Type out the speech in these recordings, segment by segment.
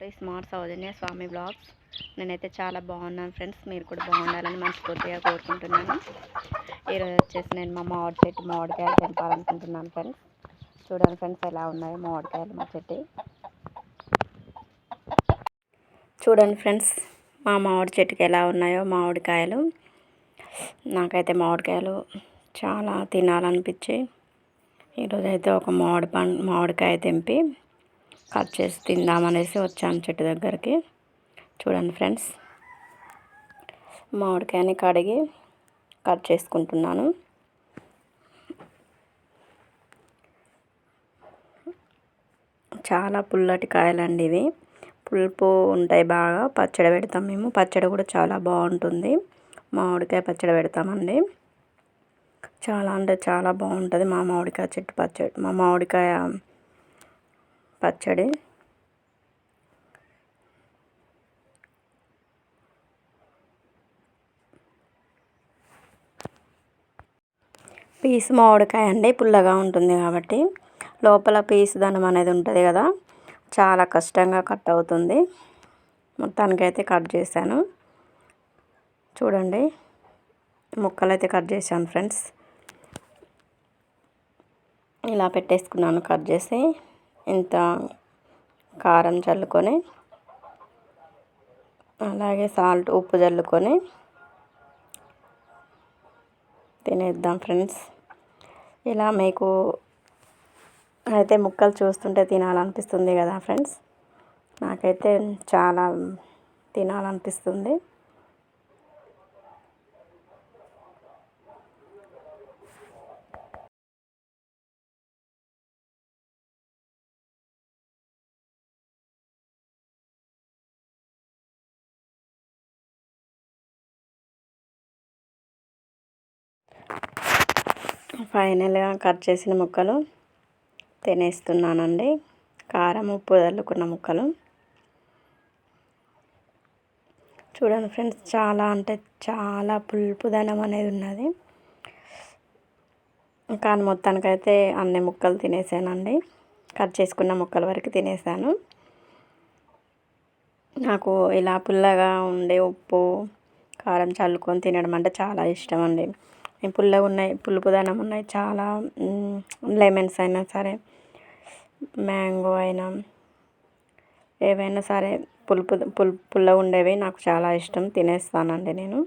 To smart Soujanya Swamy vlogs. నేనైతే చాలా బాగున్నాను ఫ్రెండ్స్. మీరు కూడా బాగుండాలని మనస్ఫూర్తిగా కోరుకుంటున్నాను. ఈరోజు వచ్చేసి నేను మా మామిడి చెట్టు మామిడికాయలు తెంపాలనుకుంటున్నాను ఫ్రెండ్స్. చూడండి ఫ్రెండ్స్ ఎలా ఉన్నాయో మామిడికాయలు మా చెట్టు. చూడండి ఫ్రెండ్స్ మా మామిడి చెట్టుకి ఎలా ఉన్నాయో మామిడికాయలు. నాకైతే మామిడికాయలు చాలా తినాలనిపించి ఈరోజైతే ఒక మామిడి పండు మామిడికాయ తెంపి కట్ చేసి తిందామనేసి వచ్చాను చెట్టు దగ్గరికి. చూడండి ఫ్రెండ్స్ మామిడికాయని కడిగి కట్ చేసుకుంటున్నాను. చాలా పుల్లటి కాయలండి ఇవి. పులుపు ఉంటాయి బాగా. పచ్చడి పెడతాం మేము. పచ్చడి కూడా చాలా బాగుంటుంది. మామిడికాయ పచ్చడి పెడతామండి. చాలా అంటే చాలా బాగుంటుంది మా మామిడికాయ చెట్టు పచ్చడి మా మామిడికాయ పచ్చడి. పీస్ మామిడికాయ అండి పుల్లగా ఉంటుంది కాబట్టి. లోపల పీస్ ధనం అనేది ఉంటుంది కదా చాలా కష్టంగా కట్ అవుతుంది. మొత్తానికైతే కట్ చేశాను. చూడండి ముక్కలు అయితే కట్ చేశాను ఫ్రెండ్స్. ఇలా పెట్టేసుకున్నాను కట్ చేసి. ఇంత కారం చల్లుకొని అలాగే సాల్ట్ ఉప్పు చల్లుకొని తినేద్దాం ఫ్రెండ్స్. ఇలా మీకు అయితే ముక్కలు చూస్తుంటే తినాలనిపిస్తుంది కదా ఫ్రెండ్స్. నాకైతే చాలా తినాలనిపిస్తుంది. ఫైనల్గా కట్ చేసిన ముక్కలు తినేస్తున్నానండి. కారం ఉప్పు చల్లుకున్న ముక్కలు. చూడండి ఫ్రెండ్స్ చాలా అంటే చాలా పులుపుదనం అనేది ఉన్నది. కానీ మొత్తానికైతే అన్ని ముక్కలు తినేసానండి. కట్ చేసుకున్న ముక్కల వరకు తినేసాను. నాకు ఇలా పుల్లగా ఉండే ఉప్పు కారం చల్లుకొని తినడం అంటే చాలా ఇష్టం అండి. పుల్లగా ఉన్నాయి పులుపుదనం ఉన్నాయి చాలా లెమన్స్ అయినా సరే మ్యాంగో అయినా ఏవైనా సరే పులుపు పుల్ పుల్లగా ఉండేవి నాకు చాలా ఇష్టం తినేస్తానండి నేను.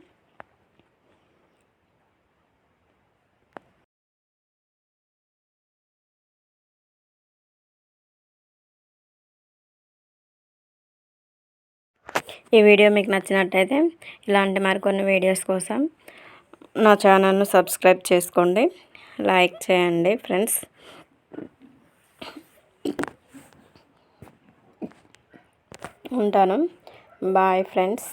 ఈ వీడియో మీకు నచ్చినట్టయితే ఇలాంటి మరికొన్ని వీడియోస్ కోసం నా ఛానల్ను సబ్స్క్రైబ్ చేసుకోండి. లైక్ చేయండి ఫ్రెండ్స్. ఉంటాను. Bye friends.